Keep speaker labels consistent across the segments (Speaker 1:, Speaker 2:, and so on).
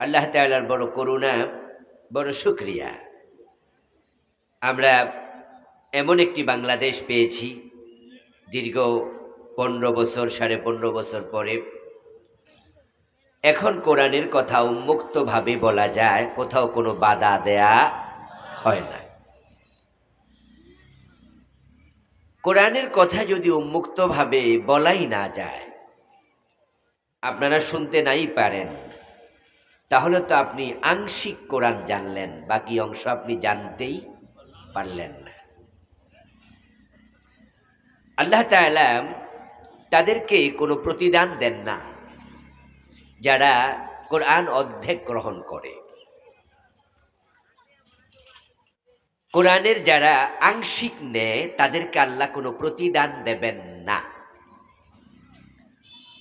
Speaker 1: আল্লাহ তাআলার বড় করুণা, বড় শুক্রিয়া। আমরা এমন একটি বাংলাদেশ পেয়েছি, দীর্ঘ পনেরো বছর, সাড়ে পনেরো বছর পরে। এখন কোরআনের কথা উন্মুক্তভাবে বলা যায়, কোথাও কোনো বাধা দেয়া হয় না। কোরআনের কথা যদি উন্মুক্তভাবে বলাই না যায়, আপনারা শুনতে নাই পারেন। তাহলে তো আপনি আংশিক কোরআন জানলেন, বাকি অংশ আপনি জানতেই পারলেন না। আল্লাহ তাআলা তাদেরকে কোনো প্রতিদান দেন না, যারা কোরআন অর্ধেক গ্রহণ করে। কোরআনের যারা আংশিক নেয়, তাদেরকে আল্লাহ কোনো প্রতিদান দেবেন না।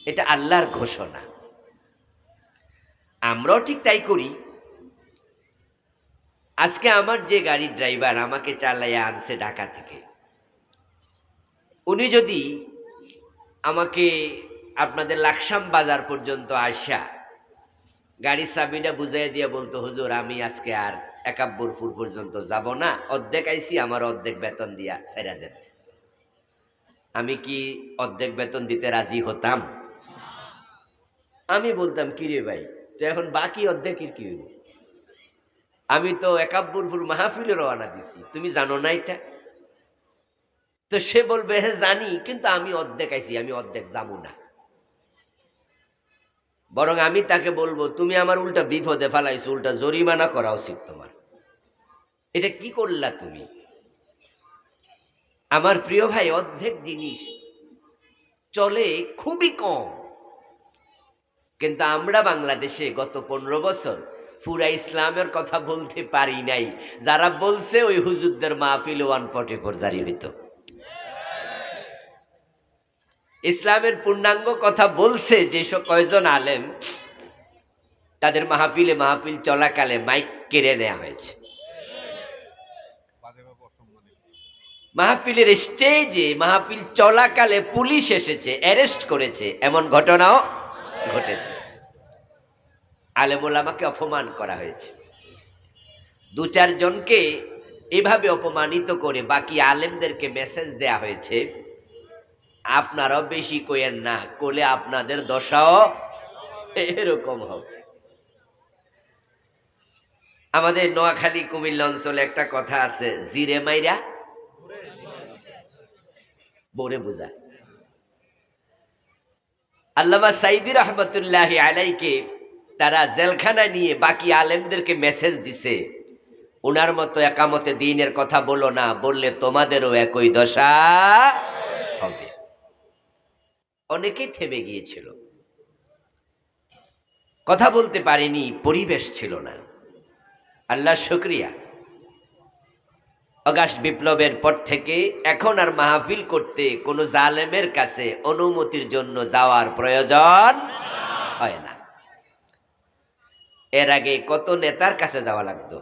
Speaker 1: এটা আল্লাহর ঘোষণা। আমরাও ঠিক তাই করি। আজকে আমার যে গাড়ির ড্রাইভার আমাকে চালাইয়া আনছে ঢাকা থেকে, উনি যদি আমাকে আপনাদের লাকসাম বাজার পর্যন্ত আসা, গাড়ির চাবিটা বুঝাই দিয়ে বলতো, হুজুর, আমি আজকে আর একাব্বরপুর পর্যন্ত যাব না। অর্ধেক আইসি আমার অর্ধেক বেতন দিয়া ছেড়া দেন। আমি কি অর্ধেক বেতন দিতে রাজি হতাম? আমি বলতাম, কিরে ভাই তো এখন বাকি অর্ধেকের কি হইব? আমি তো একাব্বরপুর মাহফিলে রওনা দিছি, তুমি জানো না এটা? তো সে বলবে হ্যাঁ জানি, কিন্তু আমি অর্ধেক আইছি, আমি অর্ধেক যাব না। বরং আমি তাকে বলব, তুমি আমার উল্টা বিপদে ফেলাইছো, উল্টা জরিমানা করা উচিত তোমার। এটা কি করলা তুমি? আমার প্রিয় ভাই, অর্ধেক জিনিস চলে খুবই কম। কিন্তু আমরা বাংলাদেশে গত পনেরো বছর পুরা ইসলামের কথা বলতে পারি নাই। যারা বলছে ওই হুজুরদের মাহফিল ওয়ান পটে জারি হইত। ইসলামের পূর্ণাঙ্গ কথা বলছে যেসব কয়জন আলেম, তাদের মাহফিলে মাহফিল চলাকালে মাইক কেড়ে নেওয়া হয়েছে। মাহফিলের স্টেজে মাহফিল চলাকালে পুলিশ এসেছে অ্যারেস্ট করেছে, এমন ঘটনাও ঘটেছে। আলেমুল আমাকে অপমান করা হয়েছে। দু চারজনকে এভাবে অপমানিত করে বাকি আলেমদেরকে মেসেজ দেয়া হয়েছে আপনারাও বেশি কইেন না কোলে আপনাদের দশাও এরকম হবে। আমাদের নোয়াখালী, কুমিল্লা অঞ্চলে একটা কথা আছে, জিরে মাইরা, বোরে বোঝা। আল্লামা সাইদি রহমতুল্লাহ আলাইকে তারা জেলখানা নিয়ে বাকি আলেমদেরকে মেসেজ দিছে। ওনার মতো একামতে দিনের কথা বলো না, বললে তোমাদেরও একই দশা হবে। অনেকেই থেমে গিয়েছিল। কথা বলতে পারেনি, পরিবেশ ছিল না। আল্লাহ শুক্রিয়া। অগাস্ট বিপ্লবের পর থেকে এখন আর মাহফিল করতে কোনো জালেমের কাছে অনুমতির জন্য যাওয়ার প্রয়োজন হয় না। এর আগে কত নেতার কাছে যাওয়া লাগতো?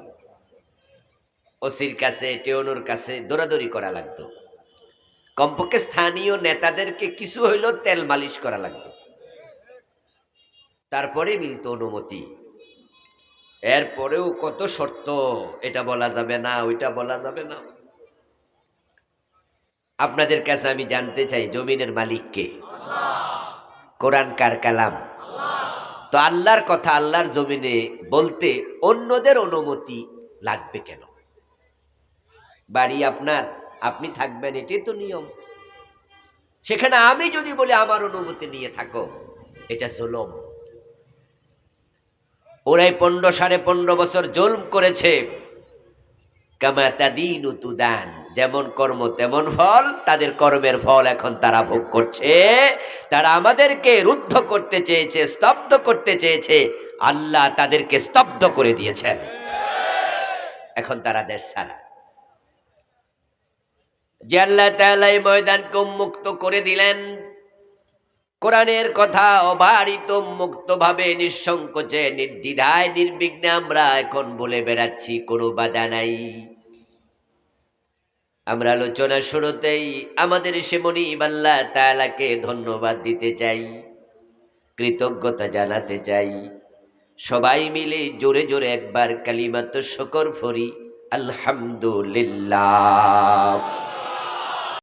Speaker 1: ওসির কাছে, টেউনুর কাছে দৌড়াদৌড়ি করা লাগতো। কমপক্ষে স্থানীয় নেতাদেরকে কিছু হইলেও তেল মালিশ করা লাগতো। তারপরে মিলত অনুমতি। এরপরেও কত শর্ত, এটা বলা যাবে না, ওইটা বলা যাবে না। আপনাদের কাছে আমি জানতে চাই, জমিনের মালিককে কোরআন কার কালাম? তো আল্লাহর কথা আল্লাহর জমিনে বলতে অন্যদের অনুমতি লাগবে কেন? বাড়ি আপনার, আপনি থাকবেন, এটাই তো নিয়ম। সেখানে আমি যদি বলি আমার অনুমতি নিয়ে থাকো, এটা জুলম। ওরাই পনেরো সাড়ে পনেরো বছর জুলম করেছে। কামাতাদিন তুদান যেমন কর্ম তেমন ফল, তাদের কর্মের ফল এখন তারা ভোগ করছে। তারা আমাদেরকে রুদ্ধ করতে চেয়েছে, স্তব্ধ করতে চেয়েছে। আল্লাহ তাদেরকে স্তব্ধ করে দিয়েছেন। এখন তারা দেশ ছাড়া। যে আল্লাহ এই ময়দানকে উন্মুক্ত করে দিলেন কোরআনের কথা অবারিত, মুক্তভাবে, নিঃসংকোচে, নির্দ্বিধায়, নির্বিঘ্নে আমরা এখন বলে বেড়াচ্ছি, কোনো বাধা নাই। আমরা আলোচনা শুরুতেই আমাদের সে মনিব আল্লাহ তাআলাকে ধন্যবাদ দিতে চাই, কৃতজ্ঞতা জানাতে চাই। সবাই মিলে জোরে জোরে একবার কালিমাত শকর ফরি, আলহামদুলিল্লাহ।